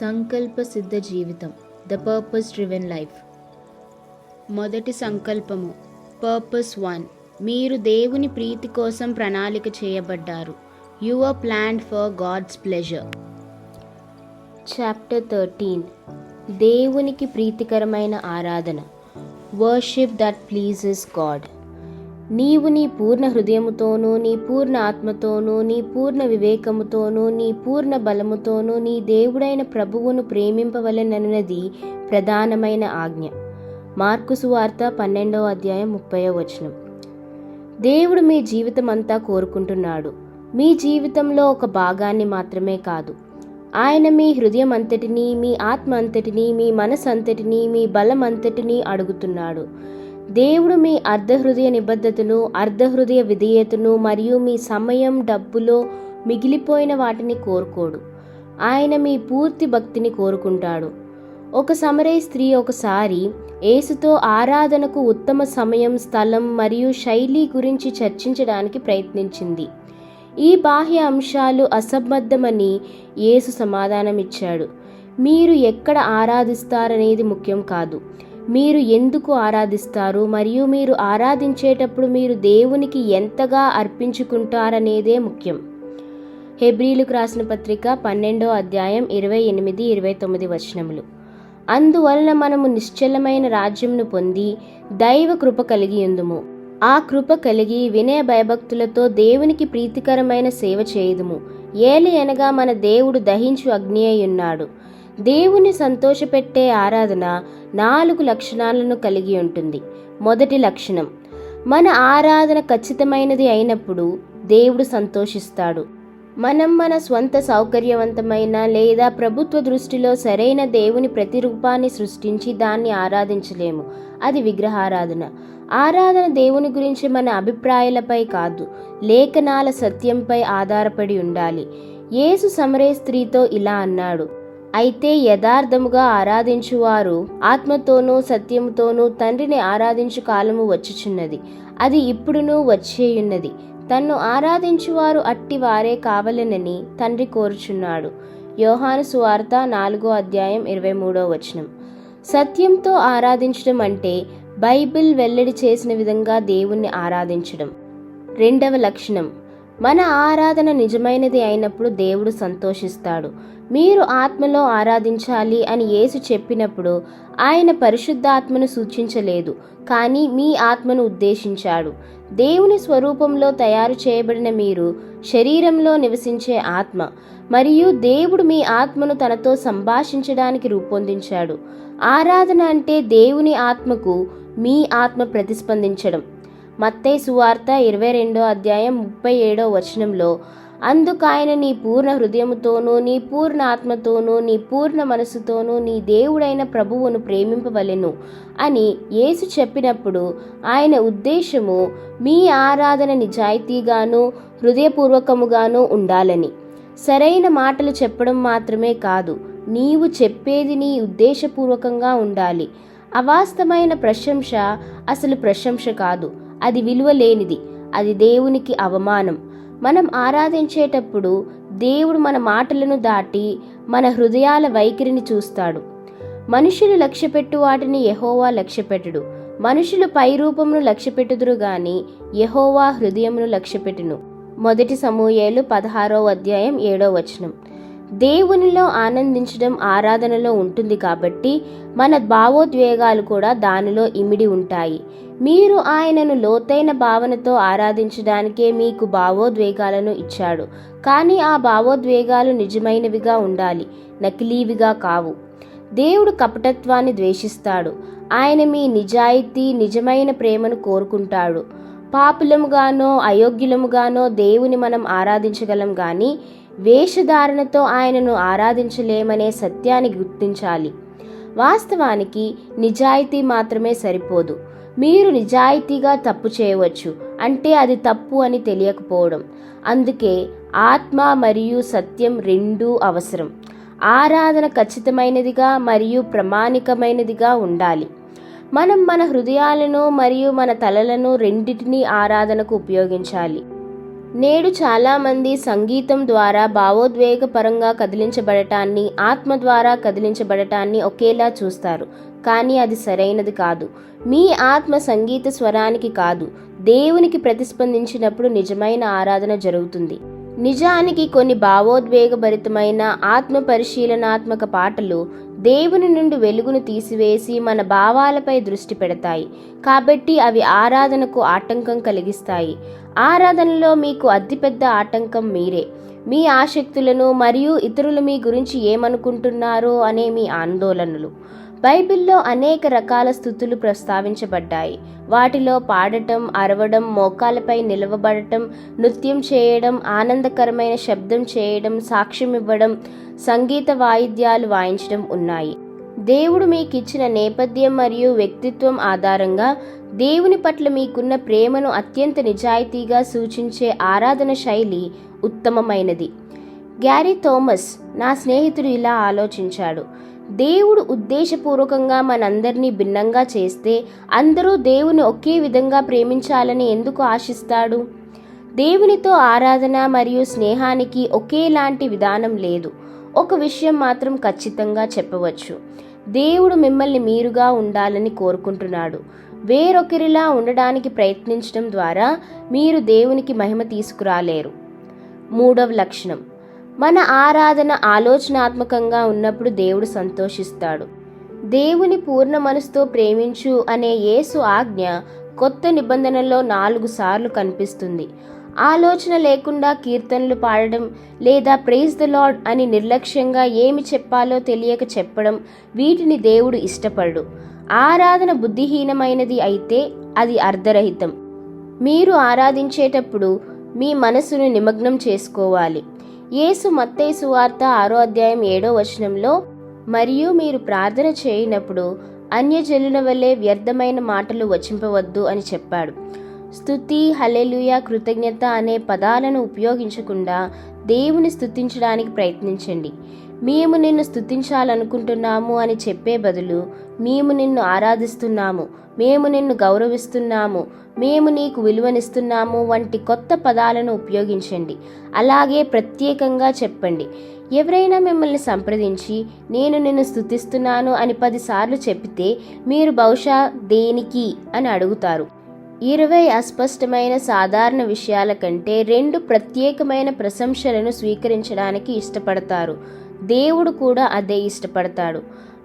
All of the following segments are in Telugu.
సంకల్ప సిద్ధ జీవితం ద పర్పస్ డ్రివెన్ లైఫ్ మొదటి సంకల్పము పర్పస్ వన్ మీరు దేవుని ప్రీతి కోసం ప్రణాళిక చేయబడ్డారు. You are for God's pleasure chapter thirteen దేవునికి ప్రీతికరమైన ఆరాధన. వర్షిప్ దట్ ప్లీజెస్ గాడ్ నీవు నీ పూర్ణ హృదయముతోనూ నీ పూర్ణ ఆత్మతోనూ నీ పూర్ణ వివేకముతోనూ నీ పూర్ణ బలముతోనూ నీ దేవుడైన ప్రభువును ప్రేమింపవలెనన్నది ప్రధానమైన ఆజ్ఞ. మార్కు సువార్త పన్నెండవ అధ్యాయం ముప్పై వచనం. దేవుడు మీ జీవితం అంతా కోరుకుంటున్నాడు. మీ జీవితంలో ఒక భాగాన్ని మాత్రమే కాదు. ఆయన మీ హృదయం అంతటినీ మీ ఆత్మ అంతటినీ మీ మనసు అంతటినీ మీ బలం అంతటినీ అడుగుతున్నాడు. దేవుడు మీ అర్ధహృదయ నిబద్ధతను అర్ధహృదయ విధేయతను మరియు మీ సమయం డబ్బులో మిగిలిపోయిన వాటిని కోరుకోడు. ఆయన మీ పూర్తి భక్తిని కోరుకుంటాడు. ఒక సమరే స్త్రీ ఒకసారి ఏసుతో ఆరాధనకు ఉత్తమ సమయం స్థలం మరియు శైలి గురించి చర్చించడానికి ప్రయత్నించింది. ఈ బాహ్య అంశాలు అసంబద్ధమని యేసు సమాధానమిచ్చాడు. మీరు ఎక్కడ ఆరాధిస్తారనేది ముఖ్యం కాదు. మీరు ఎందుకు ఆరాధిస్తారు? మరియు మీరు ఆరాధించేటప్పుడు మీరు దేవునికి ఎంతగా అర్పించుకుంటారనేదే ముఖ్యం. హెబ్రీలకు రాసిన పత్రిక పన్నెండో అధ్యాయం ఇరవై ఎనిమిది ఇరవై తొమ్మిది వచనములు. అందువలన మనము నిశ్చలమైన రాజ్యంను పొంది దైవ కృప కలిగి ఉందుము. ఆ కృప కలిగి వినయ భయభక్తులతో దేవునికి ప్రీతికరమైన సేవ చేయుదుము. ఏలి అనగా మన దేవుడు దహించు అగ్ని అయి ఉన్నాడు. దేవుని సంతోషపెట్టే ఆరాధన నాలుగు లక్షణాలను కలిగి ఉంటుంది. మొదటి లక్షణం మన ఆరాధన ఖచ్చితమైనది అయినప్పుడు దేవుడు సంతోషిస్తాడు. మనం మన స్వంత సౌకర్యవంతమైన లేదా ప్రభుత్వ దృష్టిలో సరైన దేవుని ప్రతిరూపాన్ని సృష్టించి దాన్ని ఆరాధించలేము. అది విగ్రహారాధన. ఆరాధన దేవుని గురించి మన అభిప్రాయాలపై కాదు లేఖనాల సత్యంపై ఆధారపడి ఉండాలి. యేసు సమరే స్త్రీతో ఇలా అన్నాడు అయితే యథార్థముగా ఆరాధించువారు. ఆత్మతోనూ సత్యముతోనూ తండ్రిని ఆరాధించు కాలము వచ్చుచున్నది. అది ఇప్పుడునూ వచ్చేయున్నది. తన్ను ఆరాధించువారు అట్టి వారే కావలెనని తండ్రి కోరుచున్నాడు. యోహాను సువార్త నాలుగో అధ్యాయం ఇరవై మూడో వచనం. సత్యంతో ఆరాధించడం అంటే బైబిల్ వెల్లడి చేసిన విధంగా దేవుణ్ణి ఆరాధించడం. రెండవ లక్షణం. మన ఆరాధన నిజమైనది అయినప్పుడు దేవుడు సంతోషిస్తాడు. మీరు ఆత్మలో ఆరాధించాలి అని యేసు చెప్పినప్పుడు ఆయన పరిశుద్ధాత్మను సూచించలేదు కానీ మీ ఆత్మను ఉద్దేశించాడు. దేవుని స్వరూపంలో తయారు చేయబడిన మీరు శరీరంలో నివసించే ఆత్మ మరియు దేవుడు మీ ఆత్మను తనతో సంభాషించడానికి రూపొందించాడు. ఆరాధన అంటే దేవుని ఆత్మకు మీ ఆత్మ ప్రతిస్పందించడం. మత్తై సువార్త ఇరవై రెండో అధ్యాయం ముప్పై ఏడో వచనంలో అందుకు ఆయన నీ పూర్ణ హృదయముతోనూ నీ పూర్ణ ఆత్మతోనూ నీ పూర్ణ మనసుతోనూ నీ దేవుడైన ప్రభువును ప్రేమింపవలెను అని యేసు చెప్పినప్పుడు ఆయన ఉద్దేశము మీ ఆరాధన నిజాయితీగాను హృదయపూర్వకముగాను ఉండాలని. సరైన మాటలు చెప్పడం మాత్రమే కాదు నీవు చెప్పేది నీ ఉద్దేశపూర్వకంగా ఉండాలి. అవాస్తవమైన ప్రశంస అసలు ప్రశంస కాదు. అది విలువ లేనిది. అది దేవునికి అవమానం. మనం ఆరాధించేటప్పుడు దేవుడు మన మాటలను దాటి మన హృదయాల వైఖరిని చూస్తాడు. మనుషులు లక్ష్యపెట్టు వాటిని యహోవా లక్ష్యపెట్టుడు. మనుషులు పై రూపమును లక్ష్యపెట్టుదురు గాని యహోవా హృదయమును లక్ష్యపెట్టును. మొదటి సమూహేలు పదహారో అధ్యాయం ఏడో వచనం. దేవునిలో ఆనందించడం ఆరాధనలో ఉంటుంది కాబట్టి మన భావోద్వేగాలు కూడా దానిలో ఇమిడి ఉంటాయి. మీరు ఆయనను లోతైన భావనతో ఆరాధించడానికే మీకు భావోద్వేగాలను ఇచ్చాడు. కానీ ఆ భావోద్వేగాలు నిజమైనవిగా ఉండాలి నకిలీవిగా కావు. దేవుడు కపటత్వాన్ని ద్వేషిస్తాడు. ఆయన మీ నిజాయితీ నిజమైన ప్రేమను కోరుకుంటాడు. పాపులముగానో అయోగ్యులముగానో దేవుని మనం ఆరాధించగలం కానీ వేషధారణతో ఆయనను ఆరాధించలేమనే సత్యాన్ని గుర్తించాలి. వాస్తవానికి నిజాయితీ మాత్రమే సరిపోదు. మీరు నిజాయితీగా తప్పు చేయవచ్చు. అంటే అది తప్పు అని తెలియకపోవడం. అందుకే ఆత్మ మరియు సత్యం రెండూ అవసరం. ఆరాధన ఖచ్చితమైనదిగా మరియు ప్రామాణికమైనదిగా ఉండాలి. మనం మన హృదయాలను మరియు మన తలలను రెండింటినీ ఆరాధనకు ఉపయోగించాలి. నేడు చాలామంది సంగీతం ద్వారా భావోద్వేగపరంగా కదిలించబడటాన్ని ఆత్మ ద్వారా కదిలించబడటాన్ని ఒకేలా చూస్తారు. కానీ అది సరైనది కాదు. మీ ఆత్మ సంగీత స్వరానికి కాదు. దేవునికి ప్రతిస్పందించినప్పుడు నిజమైన ఆరాధన జరుగుతుంది. నిజానికి కొన్ని భావోద్వేగభరితమైన ఆత్మ పరిశీలనాత్మక పాటలు దేవుని నుండి వెలుగును తీసివేసి మన భావాలపై దృష్టి పెడతాయి. కాబట్టి అవి ఆరాధనకు ఆటంకం కలిగిస్తాయి. ఆరాధనలో మీకు అతిపెద్ద ఆటంకం మీరే. మీ ఆసక్తులను మరియు ఇతరులు మీ గురించి ఏమనుకుంటున్నారో అనే మీ ఆందోళనలు. బైబిల్లో అనేక రకాల స్థుతులు ప్రస్తావించబడ్డాయి. వాటిలో పాడటం అరవడం మోకాలపై నిలవబడటం నృత్యం చేయడం ఆనందకరమైన శబ్దం చేయడం సాక్ష్యం ఇవ్వడం సంగీత వాయిద్యాలు వాయించడం ఉన్నాయి. దేవుడు మీకు ఇచ్చిన నేపథ్యం మరియు వ్యక్తిత్వం ఆధారంగా దేవుని పట్ల మీకున్న ప్రేమను అత్యంత నిజాయితీగా సూచించే ఆరాధన శైలి ఉత్తమమైనది. గ్యారీ థోమస్ నా స్నేహితుడు ఇలా ఆలోచించాడు. దేవుడు ఉద్దేశపూర్వకంగా మనందరినీ భిన్నంగా చేస్తే అందరూ దేవుని ఒకే విధంగా ప్రేమించాలని ఎందుకు ఆశిస్తాడు? దేవునితో ఆరాధన మరియు స్నేహానికి ఒకేలాంటి విధానం లేదు. ఒక విషయం మాత్రం ఖచ్చితంగా చెప్పవచ్చు. దేవుడు మిమ్మల్ని మీరుగా ఉండాలని కోరుకుంటున్నాడు. వేరొకరిలా ఉండడానికి ప్రయత్నించడం ద్వారా మీరు దేవునికి మహిమ తీసుకురాలేరు. మూడవ లక్షణం. మన ఆరాధన ఆలోచనాత్మకంగా ఉన్నప్పుడు దేవుడు సంతోషిస్తాడు. దేవుని పూర్ణ మనసుతో ప్రేమించు అనే యేసు ఆజ్ఞ కొత్త నిబంధనలో నాలుగు సార్లు కనిపిస్తుంది. ఆలోచన లేకుండా కీర్తనలు పాడడం లేదా ప్రైజ్ ద లాడ్ అని నిర్లక్ష్యంగా ఏమి చెప్పాలో తెలియక చెప్పడం వీటిని దేవుడు ఇష్టపడు ఆరాధన బుద్ధిహీనమైనది అయితే అది అర్ధరహితం. మీరు ఆరాధించేటప్పుడు మీ మనసును నిమగ్నం చేసుకోవాలి. యేసు మత్తయి సువార్త ఆరో అధ్యాయం ఏడో వచనంలో మరియు మీరు ప్రార్థన చేయనప్పుడు అన్యజనుల వలె వ్యర్థమైన మాటలు వచింపవద్దు అని చెప్పాడు. స్థుతి హలెలుయ కృతజ్ఞత అనే పదాలను ఉపయోగించకుండా దేవుని స్థుతించడానికి ప్రయత్నించండి. మేము నిన్ను స్థుతించాలనుకుంటున్నాము అని చెప్పే బదులు మేము నిన్ను ఆరాధిస్తున్నాము మేము నిన్ను గౌరవిస్తున్నాము మేము నీకు విలువనిస్తున్నాము వంటి కొత్త పదాలను ఉపయోగించండి. అలాగే ప్రత్యేకంగా చెప్పండి. ఎవరైనా మిమ్మల్ని సంప్రదించి నేను నిన్ను స్థుతిస్తున్నాను అని పదిసార్లు చెప్తే మీరు బహుశా దేనికి అని అడుగుతారు. ఇరవై అస్పష్టమైన సాధారణ విషయాల కంటే రెండు ప్రత్యేకమైన ప్రశంసలను స్వీకరించడానికి ఇష్టపడతారు. దేవుడు కూడా అదే ఇష్టపడతాడు.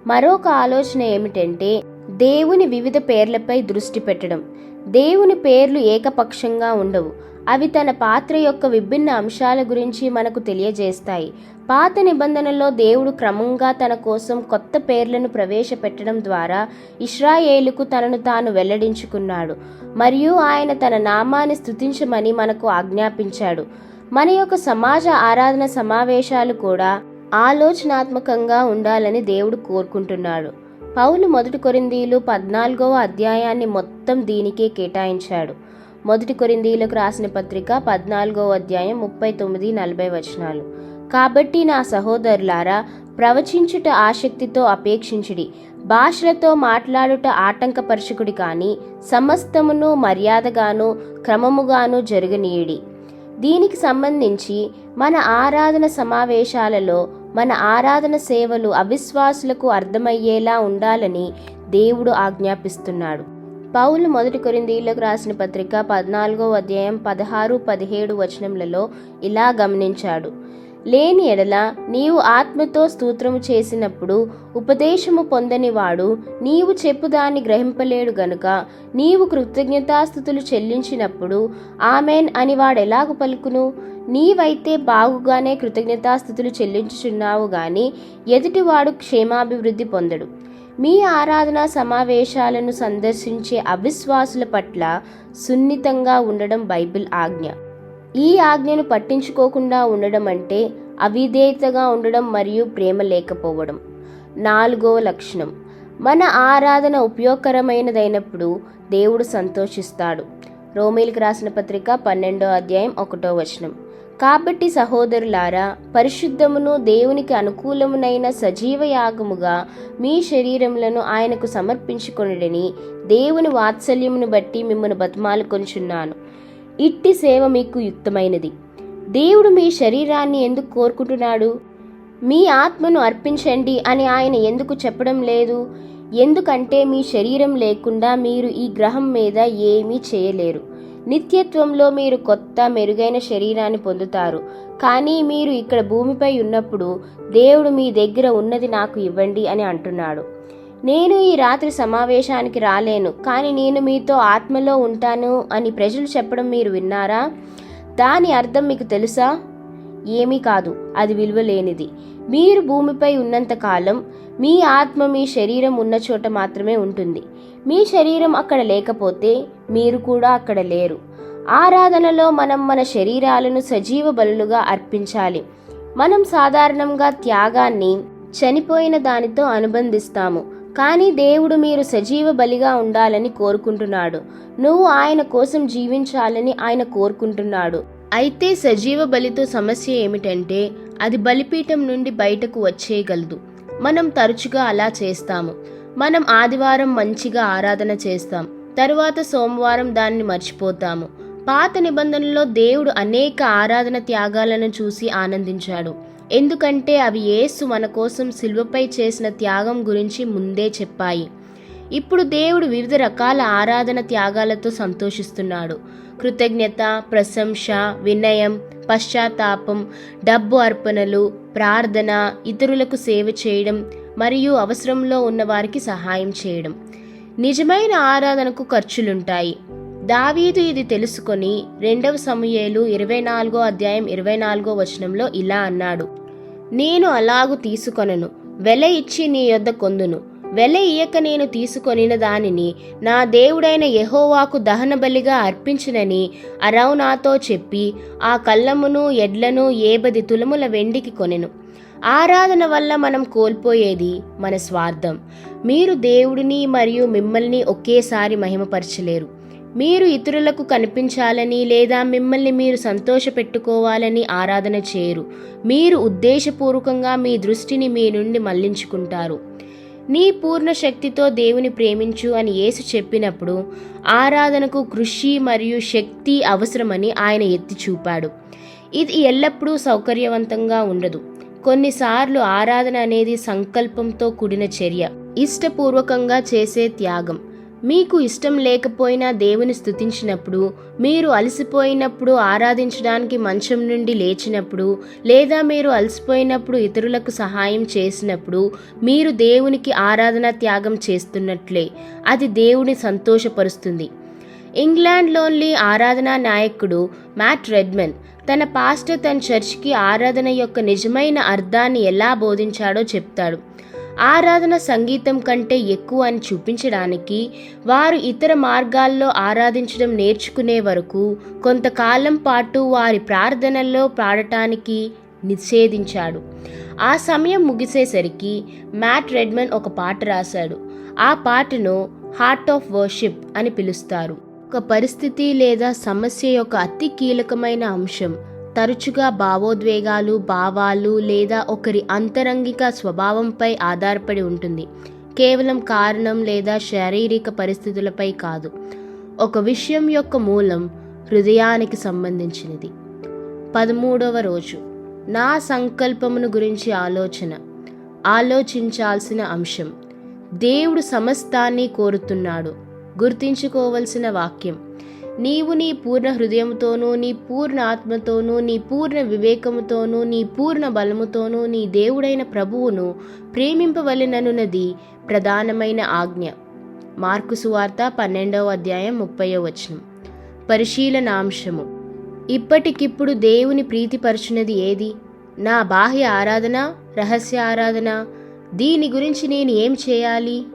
మరొక ఆలోచన ఏమిటంటే దేవుని వివిధ పేర్లపై దృష్టి పెట్టడం. దేవుని పేర్లు ఏకపక్షంగా ఉండవు. అవి తన పాత్ర యొక్క విభిన్న అంశాల గురించి మనకు తెలియజేస్తాయి. పాత నిబంధనలో దేవుడు క్రమంగా తన కోసం కొత్త పేర్లను ప్రవేశపెట్టడం ద్వారా ఇస్రాయేలుకు తనను తాను వెల్లడించుకున్నాడు. మరియు ఆయన తన నామాన్ని స్థుతించమని మనకు ఆజ్ఞాపించాడు. మన యొక్క సమాజ ఆరాధన సమావేశాలు కూడా ఆలోచనాత్మకంగా ఉండాలని దేవుడు కోరుకుంటున్నాడు. పౌలు మొదటి కొరిందీలు పద్నాలుగవ అధ్యాయాన్ని మొత్తం దీనికే కేటాయించాడు. మొదటి కొరిందీలకు రాసిన పత్రిక పద్నాలుగవ అధ్యాయం ముప్పై తొమ్మిది నలభై వచనాలు. కాబట్టి నా సహోదరులారా ప్రవచించుట ఆసక్తితో అపేక్షించుడి. భాషలతో మాట్లాడుట ఆటంకపరచుకుడి కానీ సమస్తమును మర్యాదగాను క్రమముగాను జరగనీయుడి. దీనికి సంబంధించి మన ఆరాధన సమావేశాలలో మన ఆరాధన సేవలు అవిశ్వాసులకు అర్థమయ్యేలా ఉండాలని దేవుడు ఆజ్ఞాపిస్తున్నాడు. పౌలు మొదటి కొరిందీలకు రాసిన పత్రిక పద్నాలుగో అధ్యాయం పదహారు పదిహేడు వచనములలో ఇలా గమనించాడు. లేని ఎడల నీవు ఆత్మతో స్తోత్రము చేసినప్పుడు ఉపదేశము పొందనివాడు నీవు చెప్పుదాన్ని గ్రహింపలేడు గనుక నీవు కృతజ్ఞతాస్థుతులు చెల్లించినప్పుడు ఆమెన్ అని వాడెలాగు పలుకును? నీవైతే బాగుగానే కృతజ్ఞతాస్థుతులు చెల్లించుచున్నావు గాని ఎదుటివాడు క్షేమాభివృద్ధి పొందడు. మీ ఆరాధనా సమావేశాలను సందర్శించే అవిశ్వాసుల పట్ల సున్నితంగా ఉండడం బైబిల్ ఆజ్ఞ. ఈ ఆజ్ఞను పట్టించుకోకుండా ఉండడం అంటే అవిధేయతగా ఉండడం మరియు ప్రేమ లేకపోవడం. నాలుగో లక్షణం. మన ఆరాధన ఉపయోగకరమైనదైనప్పుడు దేవుడు సంతోషిస్తాడు. రోమిలకు రాసిన పత్రిక పన్నెండో అధ్యాయం ఒకటో వచనం. కాబట్టి సహోదరులారా పరిశుద్ధమును దేవునికి అనుకూలమునైన సజీవ యాగముగా మీ శరీరములను ఆయనకు సమర్పించుకొనుడని దేవుని వాత్సల్యమును బట్టి మిమ్మల్ని బతిమాలుకొనుచున్నాను ఇట్టి సేవ మీకు యుక్తమైనది. దేవుడు మీ శరీరాన్ని ఎందుకు కోరుకుంటున్నాడు? మీ ఆత్మను అర్పించండి అని ఆయన ఎందుకు చెప్పడం లేదు? ఎందుకంటే మీ శరీరం లేకుండా మీరు ఈ గ్రహం మీద ఏమీ చేయలేరు. నిత్యత్వంలో మీరు కొత్త మెరుగైన శరీరాన్ని పొందుతారు. కానీ మీరు ఇక్కడ భూమిపై ఉన్నప్పుడు దేవుడు మీ దగ్గర ఉన్నది నాకు ఇవ్వండి అని అంటున్నాడు. నేను ఈ రాత్రి సమావేశానికి రాలేను కానీ నేను మీతో ఆత్మలో ఉంటాను అని ప్రజలు చెప్పడం మీరు విన్నారా? దాని అర్థం మీకు తెలుసా? ఏమీ కాదు అది విలువ లేనిది మీరు భూమిపై ఉన్నంత కాలం మీ ఆత్మ మీ శరీరం ఉన్న చోట మాత్రమే ఉంటుంది. మీ శరీరం అక్కడ లేకపోతే మీరు కూడా అక్కడ లేరు. ఆరాధనలో మనం మన శరీరాలను సజీవ బలులుగా అర్పించాలి. మనం సాధారణంగా త్యాగాన్ని చనిపోయిన దానితో అనుబంధిస్తాము. కానీ దేవుడు మీరు సజీవ బలిగా ఉండాలని కోరుకుంటున్నాడు. నువ్వు ఆయన కోసం జీవించాలని ఆయన కోరుకుంటున్నాడు. అయితే సజీవ బలితో సమస్య ఏమిటంటే అది బలిపీఠం నుండి బయటకు వచ్చేయగలదు. మనం తరచుగా అలా చేస్తాము. మనం ఆదివారం మంచిగా ఆరాధన చేస్తాం. తరువాత సోమవారం దాన్ని మర్చిపోతాము. పాత నిబంధనలో దేవుడు అనేక ఆరాధన త్యాగాలను చూసి ఆనందించాడు. ఎందుకంటే అవి యేసు మన కోసం శిల్వపై చేసిన త్యాగం గురించి ముందే చెప్పాయి. ఇప్పుడు దేవుడు వివిధ రకాల ఆరాధన త్యాగాలతో సంతోషిస్తున్నాడు. కృతజ్ఞత ప్రశంస వినయం పశ్చాత్తాపం డబ్బు అర్పణలు ప్రార్థన ఇతరులకు సేవ చేయడం మరియు అవసరంలో ఉన్న వారికి సహాయం చేయడం. నిజమైన ఆరాధనకు ఖర్చులుంటాయి. దావీదు ఇది తెలుసుకొని రెండవ సమూయేలు ఇరవై నాలుగో అధ్యాయం ఇరవై నాలుగో వచనంలో ఇలా అన్నాడు. నేను అలాగు తీసుకొనను. వెల ఇచ్చి నీ యొద్ద కొందును. వెల ఇయ్యక నేను తీసుకొనిన దానిని నా దేవుడైన యహోవాకు దహన బలిగా అర్పించినని అరౌనాతో చెప్పి ఆ కళ్ళమును ఎడ్లను ఏబది తులముల వెండికి కొనెను. ఆరాధన వల్ల మనం కోల్పోయేది మన స్వార్థం. మీరు దేవుడిని మరియు మిమ్మల్ని ఒకేసారి మహిమపరచలేరు. మీరు ఇతరులకు కనిపించాలని లేదా మిమ్మల్ని మీరు సంతోషపెట్టుకోవాలని ఆరాధన చేయరు. మీరు ఉద్దేశపూర్వకంగా మీ దృష్టిని మీ నుండి మళ్ళించుకుంటారు. నీ పూర్ణ శక్తితో దేవుని ప్రేమించు అని యేసు చెప్పినప్పుడు ఆరాధనకు కృషి మరియు శక్తి అవసరమని ఆయన ఎత్తి చూపాడు. ఇది ఎల్లప్పుడూ సౌకర్యవంతంగా ఉండదు. కొన్నిసార్లు ఆరాధన అనేది సంకల్పంతో కూడిన చర్య. ఇష్టపూర్వకంగా చేసే త్యాగం. మీకు ఇష్టం లేకపోయినా దేవుని స్థుతించినప్పుడు మీరు అలసిపోయినప్పుడు ఆరాధించడానికి మంచం నుండి లేచినప్పుడు లేదా మీరు అలసిపోయినప్పుడు ఇతరులకు సహాయం చేసినప్పుడు మీరు దేవునికి ఆరాధన త్యాగం చేస్తున్నట్లే. అది దేవుని సంతోషపరుస్తుంది. ఇంగ్లాండ్లోని ఆరాధనా నాయకుడు మ్యాట్ రెడ్మన్ తన పాస్టర్ తన చర్చ్కి ఆరాధన యొక్క నిజమైన అర్థాన్ని ఎలా బోధించాడో చెప్తాడు. ఆరాధన సంగీతం కంటే ఎక్కువ అని చూపించడానికి వారు ఇతర మార్గాల్లో ఆరాధించడం నేర్చుకునే వరకు కొంతకాలం పాటు వారి ప్రార్థనల్లో పాడటానికి నిషేధించాడు. ఆ సమయం ముగిసేసరికి మ్యాట్ రెడ్మన్ ఒక పాట రాశాడు. ఆ పాటను హార్ట్ ఆఫ్ వర్షిప్ అని పిలుస్తారు. ఒక పరిస్థితి లేదా సమస్య యొక్క అతి కీలకమైన అంశం తరచుగా భావోద్వేగాలు భావాలు లేదా ఒకరి అంతరంగిక స్వభావంపై ఆధారపడి ఉంటుంది. కేవలం కారణం లేదా శారీరక పరిస్థితులపై కాదు. ఒక విషయం యొక్క మూలం హృదయానికి సంబంధించినది. పదమూడవ రోజు. నా సంకల్పమును గురించి ఆలోచన. ఆలోచించాల్సిన అంశం. దేవుడు సమస్తాన్ని కోరుతున్నాడు. గుర్తించుకోవలసిన వాక్యం. నీవు నీ పూర్ణ హృదయంతోనూ నీ పూర్ణ ఆత్మతోనూ నీ పూర్ణ వివేకముతోనూ నీ పూర్ణ బలముతోనూ నీ దేవుడైన ప్రభువును ప్రేమింపవలెననున్నది ప్రధానమైన ఆజ్ఞ. మార్కు సువార్త పన్నెండవ అధ్యాయం ముప్పయో వచనం. పరిశీలనాంశము. ఇప్పటికిప్పుడు దేవుని ప్రీతిపరచునది ఏది? నా బాహ్య ఆరాధన రహస్య ఆరాధన? దీని గురించి నేను ఏం చేయాలి?